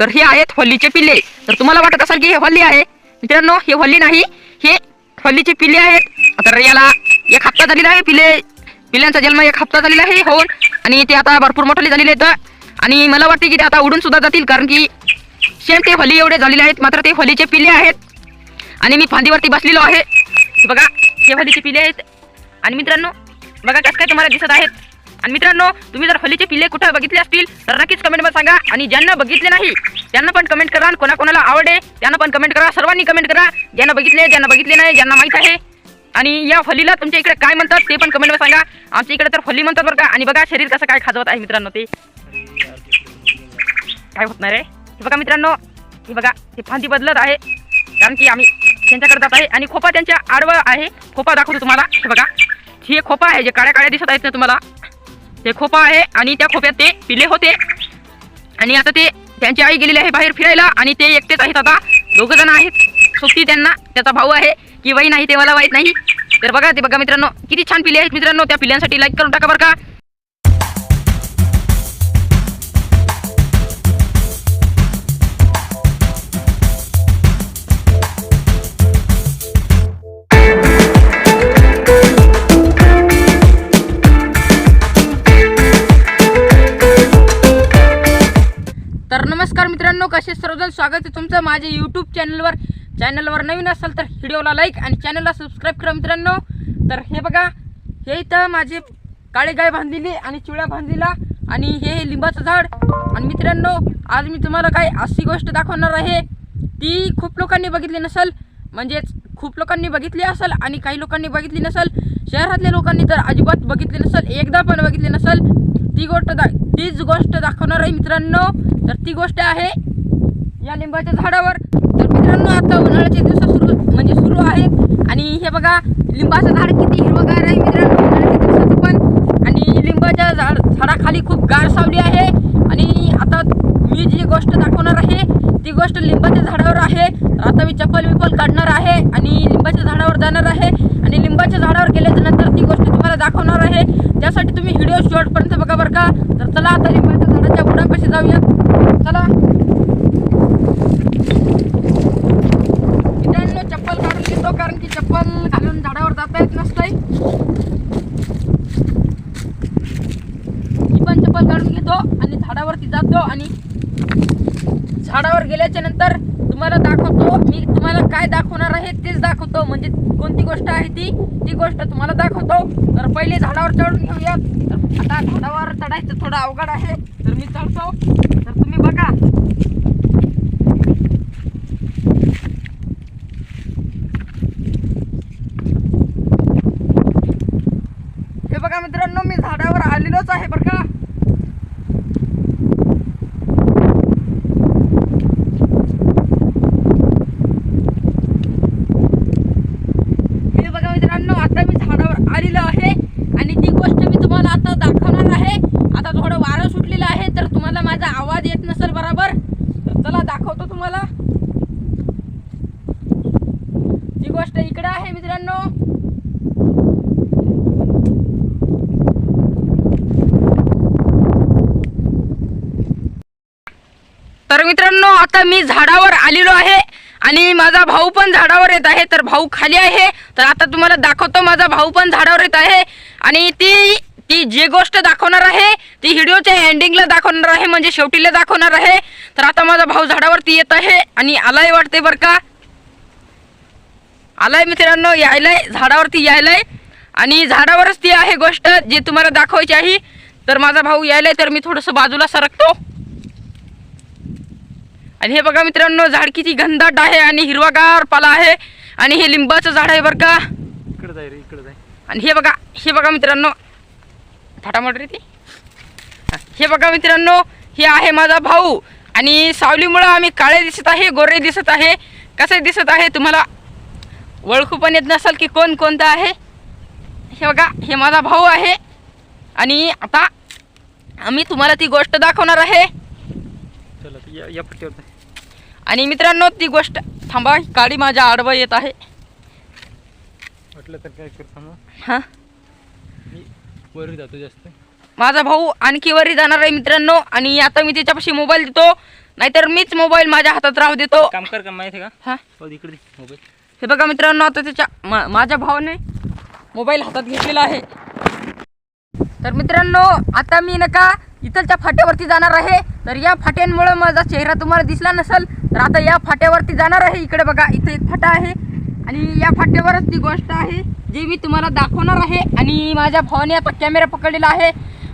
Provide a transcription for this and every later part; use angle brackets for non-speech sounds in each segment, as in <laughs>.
तर हे आहेत हल्लीचे पिल्ले. तर तुम्हाला वाटत असेल की हे हल्ली आहे? मित्रांनो हे हल्ली नाही हे हल्लीचे पिल्ले आहेत. तर याला एक हप्ता झालेला आहे पिल्ले पिल्ल्यांचा जन्म एक हप्ता झालेला आहे होल आणि ते आता भरपूर मोठाले झालेले आहेत. आणि मला वाटते की ते आता उडून सुद्धा जातील कारण की सेम ते हल्ली एवढे झालेले आहेत मात्र ते हल्लीचे पिल्ले आहेत. आणि मी फांदीवरती बसलेलो आहे. बघा हे हल्लीचे पिल्ले आहेत. आणि मित्रांनो बघा कसं काय तुम्हाला दिसत आहेत. आणि मित्रांनो तुम्ही जर होलीचे पिल्ले कुठं बघितले असतील तर नक्कीच कमेंटमध्ये सांगा. आणि ज्यांना बघितले नाही त्यांना पण कमेंट करा. आणि कोणाकोणाला आवडे त्यांना पण कमेंट करा. सर्वांनी कमेंट करा. ज्यांना बघितले ज्यांना बघितले नाही ज्यांना माहीत आहे. आणि या फलीला तुमच्या इकडे काय म्हणतात ते पण कमेंटमध्ये सांगा. आमच्या इकडे तर फली म्हणतात बरं का आणि बघा शरीर कसं काय खाजवत आहे मित्रांनो ते. काय होत नाही रे हे बघा मित्रांनो हे बघा ते फांदी बदलत आहे. कारण की आम्ही त्यांच्याकडे जात आहे आणि खोपा त्यांच्या आडवं आहे. खोपा दाखवतो तुम्हाला हे बघा. ही खोपा आहे जे काळ्या काळ्या दिसत आहेत ना तुम्हाला. ते खोपा आहे आणि त्या खोप्यात ते पिले होते. आणि आता ते त्यांची आई गेलेली आहे बाहेर फिरायला आणि ते एकटेच आहेत आता. दोघ जण आहेत. सोबती त्यांना त्याचा भाऊ आहे की वही नाही ते मला माहीत नाही. तर बघा ते बघा मित्रांनो किती छान पिले आहेत मित्रांनो. त्या पिल्यांसाठी लाईक करून टाका बरं का. तुमचं माझ्या यूट्यूब चॅनलवर चॅनलवर नवीन असाल तर व्हिडिओला लाईक आणि चॅनलला सबस्क्राईब करा मित्रांनो. तर हे बघा हे इथं माझे काळे गाय बांधलेली आणि चिवळ्या बांधलेला आणि हे लिंबाचं झाड. आणि मित्रांनो आज मी तुम्हाला काय अशी गोष्ट दाखवणार आहे ती खूप लोकांनी बघितली नसेल म्हणजेच खूप लोकांनी बघितली असेल आणि काही लोकांनी बघितली नसेल शहरातल्या लोकांनी तर अजिबात बघितली नसेल एकदा पण बघितली नसेल. ती गोष्ट दा तीच गोष्ट दाखवणार आहे मित्रांनो. तर ती गोष्ट आहे या लिंबाच्या झाडावर. तर मित्रांनो आता उन्हाळ्याचे दिवस सुरू म्हणजे सुरू आहेत आणि हे बघा लिंबाचं झाड किती हिरवगार आहे मित्रांनो उन्हाळ्याच्या दिवसाचं पण. आणि लिंबाच्या झाड झाडाखाली खूप गार सावली आहे. आणि आता मी जी गोष्ट दाखवणार आहे ती गोष्ट लिंबाच्या झाडावर आहे. आता मी चप्पल विप्पल काढणार आहे आणि लिंबाच्या झाडावर जाणार आहे. आणि लिंबाच्या झाडावर गेल्याच्यानंतर ती गोष्ट तुम्हाला दाखवणार आहे. त्यासाठी तुम्ही व्हिडिओ शॉर्टपर्यंत बघा बरं का. तर चला आता लिंबाच्या झाडाच्या बुडापाशी जाऊया. चला मित्रांनो चप्पल काढून घेतो कारण की चप्पल घालून झाडावर जाता येत नसतंय मी पण चप्पल काढून घेतो आणि झाडावरती आणि झाडावर गेल्याच्यानंतर तुम्हाला दाखवतो. मी तुम्हाला काय दाखवणार आहे तेच दाखवतो. म्हणजे कोणती गोष्ट आहे ती ती गोष्ट तुम्हाला दाखवतो. तर पहिले झाडावर चढून घेऊया तर आता झाडावर चढायचं थोडं अवघड आहे तर मी चढतो. तर तुम्ही बघा हे बघा मित्रांनो मी झाडावर आलेलोच आहे बरं का हे बघा मित्रांनो आता मी झाडावर आलेलो आहे आणि ती गोष्ट मी तुम्हाला आता दाखवणार आहे आता थोडं वारं सुटलेलं आहे तर तुम्हाला माझा आवाज येत नसेल बरोबर तर चला दाखवतो तुम्हाला ती गोष्ट इकडं आहे मित्रांनो. तर मित्रांनो आता मी झाडावर आलेलो आहे आणि माझा भाऊ पण झाडावर येत आहे. तर भाऊ खाली आहे. तर आता तुम्हाला दाखवतो माझा भाऊ पण झाडावर येत आहे. आणि ती ती जी गोष्ट दाखवणार आहे ती व्हिडिओच्या एंडिंगला दाखवणार आहे म्हणजे शेवटीला दाखवणार आहे. तर आता माझा भाऊ झाडावरती येत आहे आणि आलाय वाटते बरं का? आलाय मित्रांनो यायलाय झाडावरती यायलाय. आणि झाडावरच ती आहे गोष्ट जी तुम्हाला दाखवायची आहे. तर माझा भाऊ यायलाय तर मी थोडंसं बाजूला सरकतो. आणि हे बघा मित्रांनो झाड किती घनदाट आहे आणि हिरवागार पाला आहे. आणि हे लिंबाचं झाड आहे बरं का. इकडे जाय रे इकडे जाय. आणि हे बघा हे बघा मित्रांनो. थाटामाट रे ती. हे बघा मित्रांनो हे आहे माझा भाऊ. आणि सावलीमुळं आम्ही काळे दिसत आहे गोरे दिसत आहे. कसे दिसत आहे तुम्हाला ओळखू पण येत नसाल की कोण कोणतं आहे? हे बघा हे माझा भाऊ आहे. आणि आता आम्ही तुम्हाला ती गोष्ट दाखवणार आहे. चला तर या या पट्टीवर जाय आणि मित्रांनो ती गोष्ट थांबा गाडी माझ्या आडवं येत आहे. वाटलं तर काय करतो मग हां? मी वर जातो जास्त. माझा भाऊ आणखी वरी जाणार आहे मित्रांनो आणि आता मी त्याच्यापाशी मोबाईल देतो. नाहीतर मीच मोबाईल माझ्या हातात राहू देतो. काम कर का माहिती आहे हा का? हो? इकडे मोबाईल. हे बघा मित्रांनो आता त्याच्या मा- माझ्या भावाने मोबाईल हातात घेतलेला आहे. तर मित्रांनो आता मी नका इथलच्या फाट्यावरती जाणार आहे. तर या फाट्यांमुळे माझा चेहरा तुम्हाला दिसला नसेल तर आता या फाट्यावरती जाणार आहे. इकडे बघा इथे एक फाटा आहे. आणि या फाट्यावरच ती गोष्ट आहे जी मी तुम्हाला दाखवणार आहे. आणि माझ्या भावाने आता कॅमेरा पकडलेला आहे.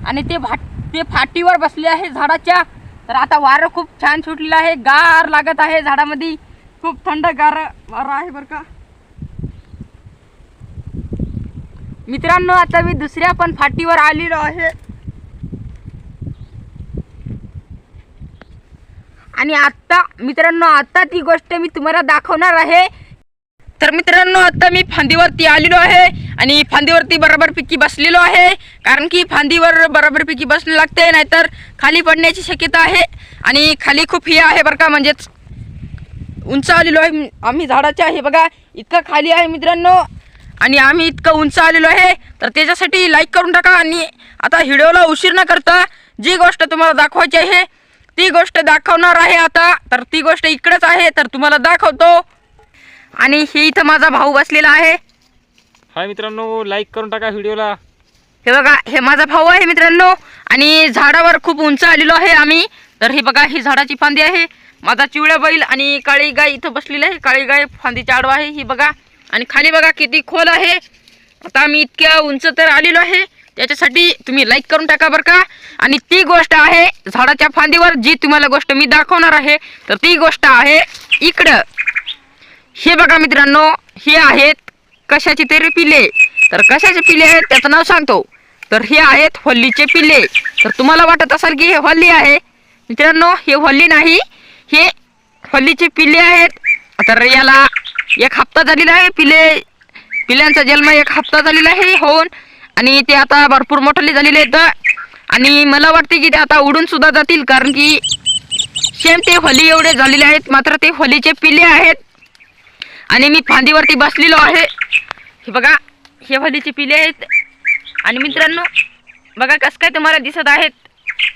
आणि ते फाट ते फाटीवर बसले आहे झाडाच्या. तर आता वारं खूप छान सुटलेलं आहे. गार लागत आहे झाडामध्ये. खूप थंडगार वारा आहे बरं का. मित्रांनो आता मी दुसऱ्या पण फाटीवर आलेलो आहे. आणि आत्ता मित्रांनो आता ती गोष्ट मी तुम्हाला दाखवणार आहे. तर मित्रांनो आता मी फांदीवरती आलेलो आहे आणि फांदीवरती बरोबरपैकी बसलेलो आहे. कारण की फांदीवर बरोबरपैकी बसणं लागते नाहीतर खाली पडण्याची शक्यता आहे. आणि खाली खूप हे आहे बरं का म्हणजेच उंच आलेलो आहे. आम्ही झाडाच्या आहे बघा. इतकं खाली आहे मित्रांनो. आणि आम्ही इतकं उंच आलेलो आहे. तर त्याच्यासाठी लाईक करून टाका आणि आता व्हिडिओला उशीर न करता जी गोष्ट तुम्हाला दाखवायची आहे ती गोष्ट दाखवणार आहे आता. तर ती गोष्ट इकडेच आहे. तर तुम्हाला दाखवतो. आणि हे इथं माझा भाऊ बसलेला आहे. हाय मित्रांनो लाईक करून टाका व्हिडिओला. हे बघा हे माझा भाऊ आहे मित्रांनो. आणि झाडावर खूप उंच आलेलो आहे आम्ही. तर हे बघा ही झाडाची फांदी आहे. माझा चिवळ्या बैल आणि काळी गाय इथं बसलेली आहे. काळी गाय फांदीच्या आडवा आहे. ही बघा. आणि खाली बघा किती खोल आहे. आता आम्ही इतक्या उंच तर आलेलो आहे. त्याच्यासाठी तुम्ही लाईक करून टाका बरं का. आणि ती गोष्ट आहे झाडाच्या फांदीवर जी तुम्हाला गोष्ट मी दाखवणार आहे तर ती गोष्ट आहे इकडं. हे बघा मित्रांनो हे आहेत कशाचे तरी पिले तर कशाचे पिले आहेत त्याचं नाव सांगतो. तर हे आहेत होल्लीचे पिले तर तुम्हाला वाटत असेल की हे होल्ली आहे. मित्रांनो हे होल्ली नाही. हे होल्लीचे पिले आहेत. तर याला एक हप्ता झालेला आहे. पिले पिल्यांचा जन्म एक हप्ता झालेला आहे होऊन. आणि ते आता भरपूर मोठले झालेले आहेत. आणि मला वाटते की ते आता उडून सुद्धा जातील. कारण की सेम ते होली एवढे झालेले आहेत. मात्र ते होलीचे पिले आहेत. आणि मी फांदीवरती बसलेलो आहे. हे बघा हे होलीचे पिले आहेत. आणि मित्रांनो बघा कसं काय तुम्हाला दिसत आहेत.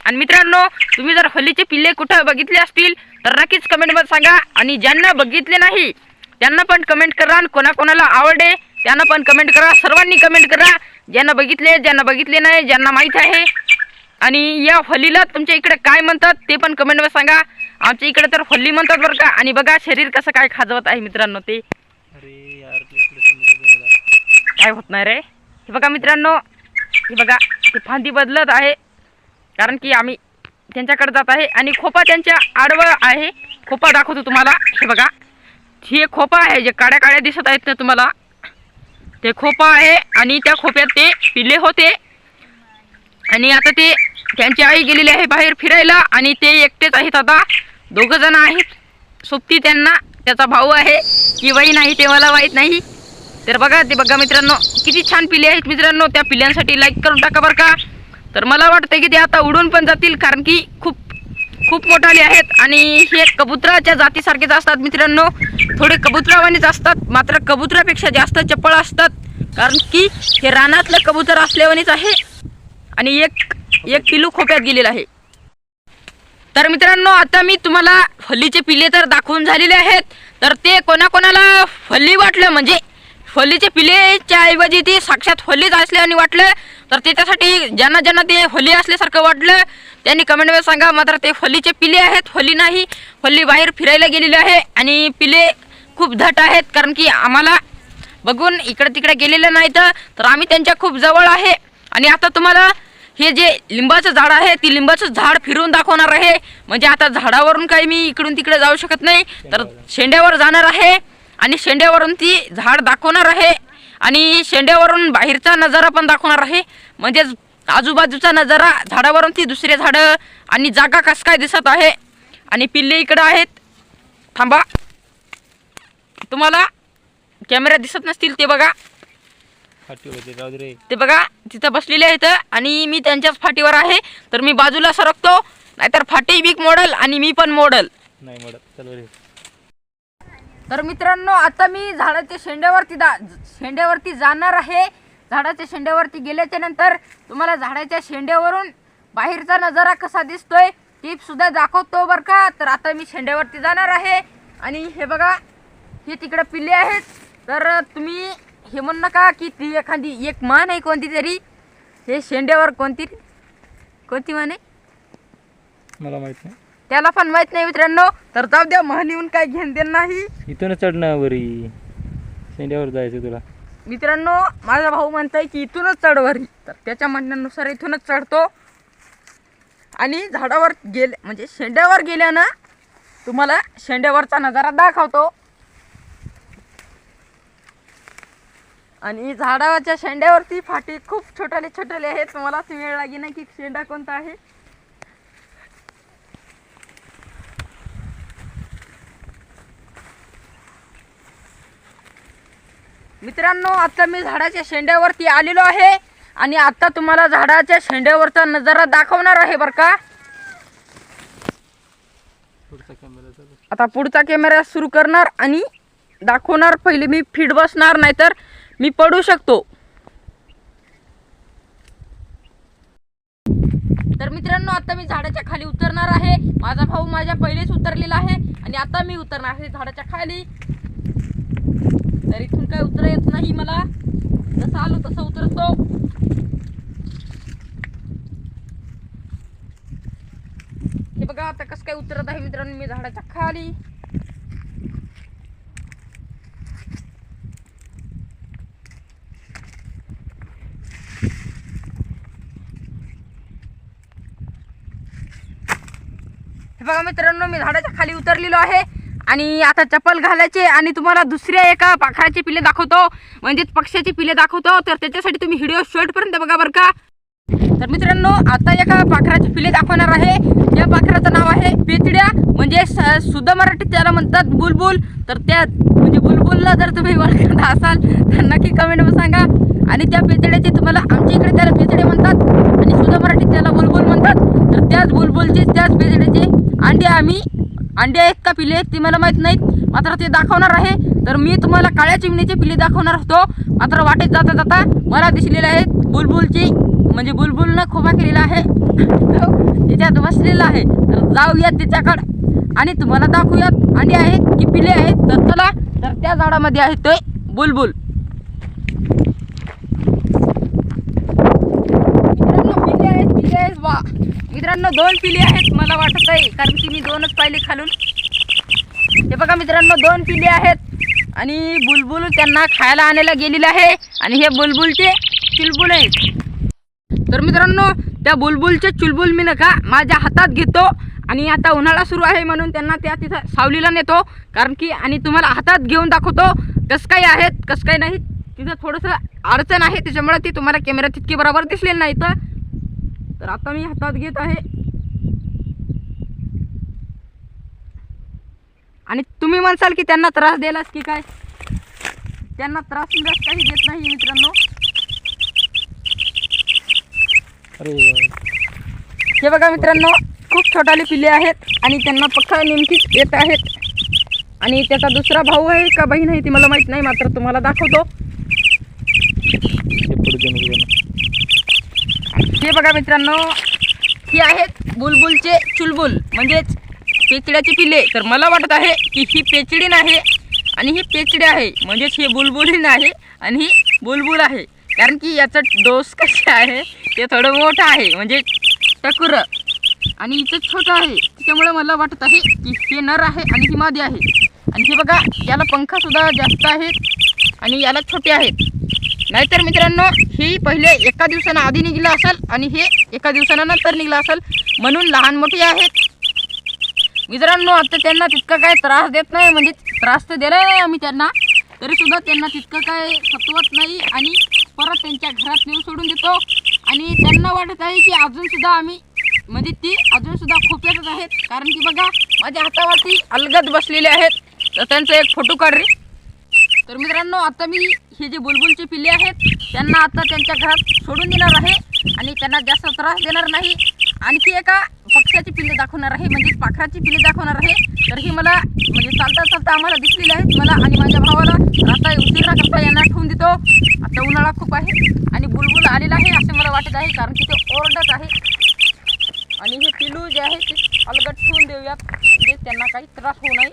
आणि मित्रांनो तुम्ही जर होलीचे पिल्ले कुठं बघितले असतील तर नक्कीच कमेंटमध्ये सांगा. आणि ज्यांना बघितले नाही त्यांना पण कमेंट करा. आणि कोणाकोणाला आवडे त्यांना पण कमेंट करा. सर्वांनी कमेंट करा. ज्यांना बघितले ज्यांना बघितले नाही ज्यांना माहीत आहे. आणि या होलीला तुमच्या इकडे काय म्हणतात ते पण कमेंटमध्ये सांगा. आमच्या इकडे तर होली म्हणतात बरं का. आणि बघा शरीर कसं काय खाजवत आहे मित्रांनो ते. काय होत नाही रे. हे बघा मित्रांनो हे बघा ते फांदी बदलत आहे. कारण की आम्ही त्यांच्याकडे जात आहे. आणि खोपा त्यांच्या आडवं आहे. खोपा दाखवतो तुम्हाला. हे बघा. हे खोपा आहे जे काड्या काड्या दिसत आहेत ना तुम्हाला. ते खोपा आहे आणि त्या खोप्यात ते पिल्ले होते. आणि आता ते त्यांची आई गेलेली आहे बाहेर फिरायला आणि ते एकटेच आहेत आता. दोघं जण आहेत. सोबती त्यांना त्याचा भाऊ आहे. की बाई नाही ते मला माहीत नाही. तर बघा ते बघा मित्रांनो किती छान पिले आहेत मित्रांनो. त्या पिल्यांसाठी लाईक करून टाका बरं का. तर मला वाटतं की ते आता उडून पण जातील कारण की खूप खूप मोठाले आहेत. आणि हे कबुतराच्या जातीसारखेच असतात मित्रांनो. थोडे कबुतरावानेच असतात मात्र कबुतरापेक्षा जास्त चपळ असतात. कारण की हे रानातलं कबुतर असल्यावानीच आहे. आणि एक एक पिलू खोप्यात गेलेलं आहे. तर मित्रांनो आता मी तुम्हाला फल्लीचे पिले तर दाखवून झालेले आहेत. तर ते कोणाकोणाला फल्ली वाटलं? म्हणजे फल्लीचे पिलेच्या ऐवजी ते साक्षात फल्लीच असल्याने वाटलं. तर त्याच्यासाठी ज्यांना ज्यांना ते होली असल्यासारखं वाटलं त्यांनी कमेंटमध्ये सांगा मात्र ते होलीचे पिले आहेत होली नाही होली बाहेर फिरायला गेलेले आहे आणि पिले खूप धट आहेत कारण की आम्हाला बघून इकडे तिकडे गेलेलं नाही तर आम्ही त्यांच्या खूप जवळ आहे. आणि आता तुम्हाला हे जे लिंबाचं झाड आहे ती लिंबाचं झाड फिरून दाखवणार आहे. म्हणजे आता झाडावरून काही मी इकडून तिकडे जाऊ शकत नाही. तर शेंड्यावर जाणार आहे आणि शेंड्यावरून ती झाड दाखवणार आहे. आणि शेंड्यावरून बाहेरचा नजारा पण दाखवणार आहे. म्हणजेच आजूबाजूचा नजारा झाडावरून ती दुसरे झाडं आणि जागा कसं काय दिसत आहे. आणि पिल्ले इकडं आहेत. थांबा. तुम्हाला कॅमेरा दिसत नसतील ते बघा. ते बघा तिथं बसलेले आहेत आणि मी त्यांच्याच फाटीवर आहे. तर मी बाजूला सरकतो नाहीतर फाटी बिक मॉडल आणि मी पण मॉडल नाही रे. तर मित्रांनो आता मी झाडाच्या शेंड्यावरती दा शेंड्यावरती जाणार आहे. झाडाच्या शेंड्यावरती गेल्याच्यानंतर तुम्हाला झाडाच्या शेंड्यावरून बाहेरचा नजारा कसा दिसतोय टिपसुद्धा दाखवतो बरं का. तर आता मी शेंड्यावरती जाणार आहे. आणि हे बघा हे तिकडं पिल्ले आहेत. तर तुम्ही हे म्हण नका की ती एखादी एक मान आहे कोणती तरी. हे शेंड्यावर कोणती कोणती मान आहे? मला माहीत नाही. त्याला पण माहीत नाही मित्रांनो. तर जाऊ द्या म्हण येऊन काय घेण देण नाही. इथून चढणं वरी. शेंड्यावर जायचं तुला. मित्रांनो माझा भाऊ म्हणताय की इथूनच चढ वरी. तर त्याच्या म्हणण्यानुसार इथूनच चढतो. आणि झाडावर गेले म्हणजे शेंड्यावर गेल्यानं तुम्हाला शेंड्यावरचा नजारा दाखवतो. आणि झाडावरच्या शेंड्यावरती फाटी खूप छोटाले छोटाले आहेत. मला असं वेळ लागे नाही की शेंडा कोणता आहे. मित्रांनो आता मी झाडाच्या शेंड्यावरती आलेलो आहे आणि आता तुम्हाला झाडाच्या शेंड्यावरचा नजारा दाखवणार आहे बरं का? आता पुढचा कॅमेरा सुरू करणार आणि दाखवणार. पहिले मी फिट बसणार नाहीतर मी पडू शकतो. तर मित्रांनो आता मी झाडाच्या खाली उतरणार आहे. माझा भाऊ माझ्या पहिलेच उतरलेला आहे आणि आता मी उतरणार आहे झाडाच्या खाली. तर इथून काय उतर येत नाही मला. जसं आलो तसं उतरतो. हे बघा आता कसं काय उतरत आहे मित्रांनो मी झाडाच्या खाली. हे बघा मित्रांनो मी झाडाच्या खाली उतरलेलो आहे. आणि आता चप्पल घालायचे आणि तुम्हाला दुसऱ्या एका पाखराचे पिले दाखवतो. म्हणजेच पक्ष्याची पिले दाखवतो. तर त्याच्यासाठी तुम्ही व्हिडिओ शेवटपर्यंत बघा बरं का. तर मित्रांनो आता एका पाखराची पिले दाखवणार आहे. या पाखराचं नाव आहे पेचड्या. म्हणजे स- शुद्ध मराठीत त्याला म्हणतात बुलबुल. तर त्या म्हणजे बुलबुलला जर तुम्ही ओळखत असाल तर नक्की कमेंट सांगा. आणि त्या पेचड्याचे तुम्हाला आमच्या इकडे त्याला पेचडे म्हणतात. आणि शुद्ध मराठीत त्याला बुलबुल म्हणतात. तर त्याच बुलबुलचे त्याच पेचड्याचे अंडे आम्ही अंडे आहेत का पिले आहेत ते मला माहीत नाहीत. मात्र ते दाखवणार आहे. तर मी तुम्हाला काळ्या चिमणीचे पिले दाखवणार होतो. मात्र वाटेत जाता जाता मला दिसलेले आहेत बुलबुलची म्हणजे बुलबुलनं खोबा केलेला आहे. त्याच्यात बसलेला आहे. तर जाऊयात त्याच्याकडं. आणि तुम्हाला दाखवूयात अंडे आहेत की पिले आहेत. तर चला तर त्या झाडामध्ये आहे ते बुलबुल मित्रांनो पिले आहेत पिले आहेत वा मित्रांनो दोन पिली आहेत मला वाटत आहे कारण की मी दोनच पाहिले खालून. हे बघा मित्रांनो दोन पिली आहेत. आणि बुलबुल त्यांना खायला आणायला गेलेलं आहे. आणि हे बुलबुलचे चुलबुल आहेत. तर मित्रांनो त्या बुलबुलचे चुलबुल मी नका माझ्या हातात घेतो. आणि आता उन्हाळा सुरू आहे म्हणून त्यांना त्या तिथं सावलीला नेतो. कारण की आणि तुम्हाला हातात घेऊन दाखवतो कसं काय आहेत कसं काय नाही. तिथं थोडंसं अडचण आहे त्याच्यामुळे ती तुम्हाला कॅमेरा तितकी बरोबर दिसलेली नाही तर. तर आता मी हातात घेत आहे. आणि तुम्ही म्हणसाल की त्यांना त्रास द्यायलाच की काय? त्यांना त्रास बिरास काही देत नाही मित्रांनो. हे बघा मित्रांनो खूप छोटाले पिल्ले आहेत आणि त्यांना पक्का नेमकीच येत आहेत. आणि त्याचा दुसरा भाऊ आहे का बहीण आहे ती मला माहीत नाही मात्र तुम्हाला दाखवतो. हे बघा मित्रांनो ही आहेत बुलबुलचे चुलबुल म्हणजेच पेचड्याचे पिल्ले. तर मला वाटत आहे की ही पेचडी नाही आणि ही पेचडी आहे. म्हणजेच हे बुलबुलीन आहे आणि ही बुलबुल आहे. कारण की याचं डोस कसे आहे ते थोडं मोठं आहे. म्हणजे टकुर. आणि इथं छोटं आहे. त्याच्यामुळे मला वाटत आहे की हे नर आहे आणि ही मादी आहे. आणि हे बघा याला पंखासुद्धा जास्त आहेत आणि याला छोटे आहेत. नाहीतर मित्रांनो ही पहिले एका दिवसानं आधी निघलं असेल आणि हे एका दिवसानं नंतर निघलं असेल. म्हणून लहान मोठी आहेत. मित्रांनो आता त्यांना तितका काय त्रास देत नाही म्हणजे त्रास तर दिला नाही आम्ही त्यांना. तरीसुद्धा त्यांना तितकं काय सतवत नाही आणि परत त्यांच्या घरात नेऊन सोडून देतो. आणि त्यांना वाटत आहे की अजूनसुद्धा आम्ही म्हणजे ती अजूनसुद्धा खूप येतच आहेत. कारण की बघा माझ्या हातावरती अलगद बसलेले आहेत. तर त्यांचा एक फोटो काढ रे. तर मित्रांनो आता मी हे जे बुलबुलचे पिल्ले आहेत त्यांना आता त्यांच्या घरात सोडून देणार आहे आणि त्यांना जास्त त्रास देणार नाही. आणखी एका पक्ष्याची पिल्ले दाखवणार आहे म्हणजे पाखराची पिल्ले दाखवणार आहे. तर ही मला म्हणजे चालता चालता आम्हाला दिसलेली आहेत मला आणि माझ्या भावाला आता उशीर करता यांना ठेवून देतो. आता उन्हाळा खूप आहे आणि बुलबुल आलेला आहे असे मला वाटत आहे कारण की ते ओरडत आहे. आणि हे पिलू जे आहे ते अलगट ठेवून देऊयात म्हणजे त्यांना काही त्रास होऊ नये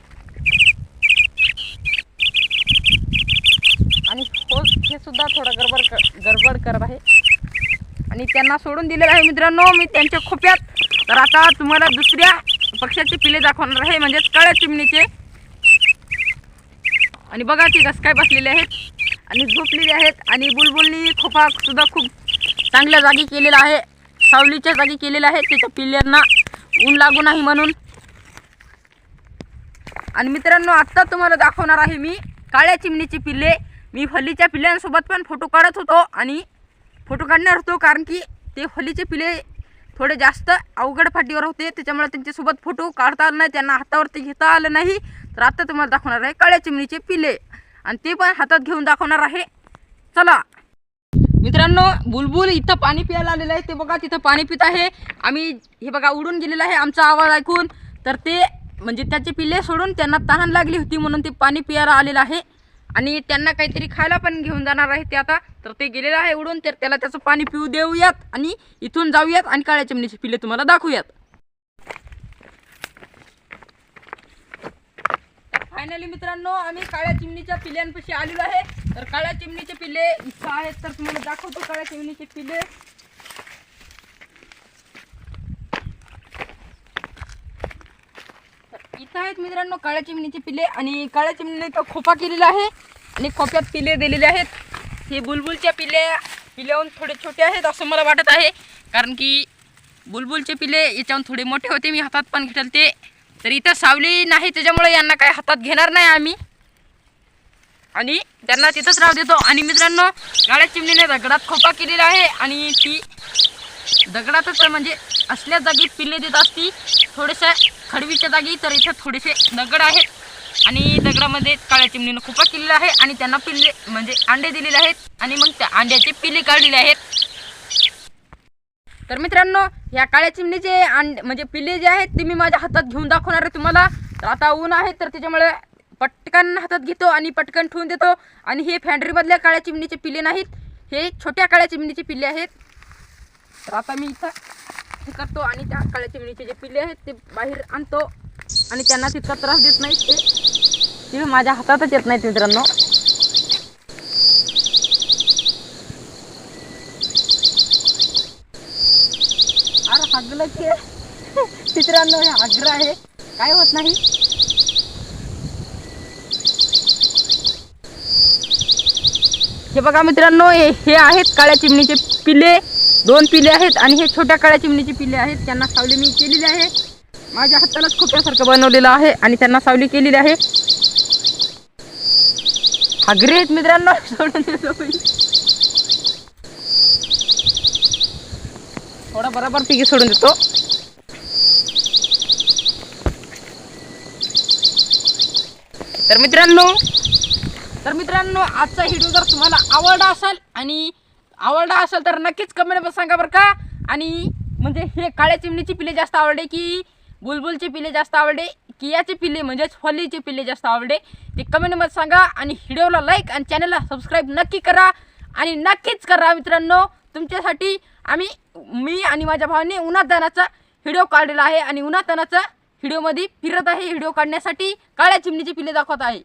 आणि हो हे सुद्धा थोडं गडबड गडबड करत आहे. आणि त्यांना सोडून दिलेलं आहे मित्रांनो. मी त्यांच्या खोप्यात. तर आता तुम्हाला दुसऱ्या पक्षाचे पिले दाखवणार आहे म्हणजेच काळ्या चिमणीचे. आणि बघा ते काय बसलेले आहेत. आणि झोपलेले आहेत. आणि बुलबुलनी खोपा सुद्धा खूप चांगल्या जागी केलेला आहे. सावलीच्या जागी केलेला आहे. त्याच्या पिल्ल्यांना ऊन लागू नाही म्हणून. आणि मित्रांनो आत्ता तुम्हाला दाखवणार आहे मी काळ्या चिमणीची पिल्ले. मी फलीच्या पिल्ल्यांसोबत पण फोटो काढत होतो आणि फोटो काढणार होतो कारण की ते फलीचे पिल्ले थोडे जास्त अवघड फाटीवर होते. त्याच्यामुळे त्यांच्यासोबत फोटो काढता आला नाही त्यांना हातावरती घेता आलं नाही. तर आता तुम्हाला दाखवणार आहे काळ्या चिमणीचे पिले. आणि ते पण हातात घेऊन दाखवणार आहे. चला. मित्रांनो बुलबुल इथं पाणी प्यायला आलेलं आहे. ते बघा तिथं पाणी पित आहे. आम्ही हे बघा उडून गेलेलं आहे आमचा आवाज ऐकून. तर ते म्हणजे त्याचे पिल्ले सोडून त्यांना तहान लागली होती म्हणून ते पाणी प्यायला आलेलं आहे. आणि त्यांना काहीतरी खायला पण घेऊन जाणार आहे ते आता. तर ते गेलेलं आहे उडून तर त्याला त्याचं पाणी पिऊ देऊयात आणि इथून जाऊयात आणि काळ्या चिमणीचे पिल्ले तुम्हाला दाखवूयात. फायनली मित्रांनो आम्ही काळ्या चिमणीच्या पिल्यांपाशी आलेलो आहे. तर काळ्या चिमणीचे पिल्ले इच्छा आहेत तर तुम्हाला दाखवतो काळ्या चिमणीचे पिल्ले. इथं आहेत मित्रांनो काळ्या चिमणीचे पिल्ले आणि काळ्या चिमणीने तो खोपा केलेला आहे आणि खोप्यात पिल्ले दिलेले आहेत. हे बुलबुलच्या पिल्ले पिल्याहून थोडे छोटे आहेत असं मला वाटत आहे. कारण की बुलबुलचे पिल्ले याच्याहून थोडे मोठे होते मी हातात पण घेतलते ते तर इथं सावली नाही त्याच्यामुळे यांना काय हातात घेणार नाही आम्ही. आणि त्यांना तिथंच राहू देतो. आणि मित्रांनो काळ्या चिमणीने दगडात खोपा केलेला आहे आणि ती दगडातच म्हणजे असल्या जागी पिल्ले देत असती थोडेसे खडवीच्या जागी तर इथं थोडेसे दगड आहेत. आणि दगडामध्ये काळ्या चिमणीनं खोपा केलेला आहे आणि त्यांना पिल्ले म्हणजे अंडे दिलेले आहेत. आणि मग त्या अंड्याचे पिल्ले काढलेले आहेत. तर मित्रांनो ह्या काळ्या चिमणीचे अंड म्हणजे पिल्ले जे आहेत ते मी माझ्या हातात घेऊन दाखवणार आहे तुम्हाला. तर आता ऊन आहे तर त्याच्यामुळे पटकन हातात घेतो आणि पटकन ठेवून देतो. आणि हे फॅन्ड्रीमधल्या काळ्या चिमणीचे पिल्ले नाहीत. हे छोट्या काळ्या चिमणीचे पिल्ले आहेत. तर आता मी इथं हे करतो आणि त्या काळ्या चिमणीचे जे पिल्ले आहेत ते बाहेर आणतो. आणि त्यांना तितका त्रास देत नाही ते. ते माझ्या हातातच येत नाहीत मित्रांनो. अरे हागलं की. मित्रांनो हे आग्रह आहे. काय होत नाही. हे बघा मित्रांनो हे हे आहेत काळ्या चिमणीचे पिल्ले. दोन पिले आहेत आणि हे छोट्या काळ्या चिमणीचे पिल्ले आहेत. त्यांना सावली मी केलेली आहे. माझ्या हातालाच खोप्यासारखं बनवलेलं आहे आणि त्यांना सावली केलेली आहे. हागरे आहेत मित्रांनो <laughs> सोडून थोडा बरोबर पिकी सोडून देतो. तर मित्रांनो तर मित्रांनो आजचा व्हिडिओ जर तुम्हाला आवडला असेल आणि आवडला असेल तर नक्कीच कमेंटमध्ये सांगा बरं का. आणि म्हणजे हे काळ्या चिमणीची पिले जास्त आवडले की बुलबुलचे पिले जास्त आवडले कियाचे पिल्ले म्हणजेच फलीचे पिल्ले जास्त आवडले ते कमेंटमध्ये सांगा. आणि व्हिडिओला लाईक आणि चॅनलला सबस्क्राईब नक्की करा. आणि नक्कीच करा मित्रांनो. तुमच्यासाठी आम्ही मी आणि माझ्या भावाने उन्हातानाचा व्हिडिओ काढलेला आहे. आणि उन्हातानाचा व्हिडिओमध्ये फिरत आहे. व्हिडिओ काढण्यासाठी काळ्या चिमणीची पिल्ले दाखवत आहे.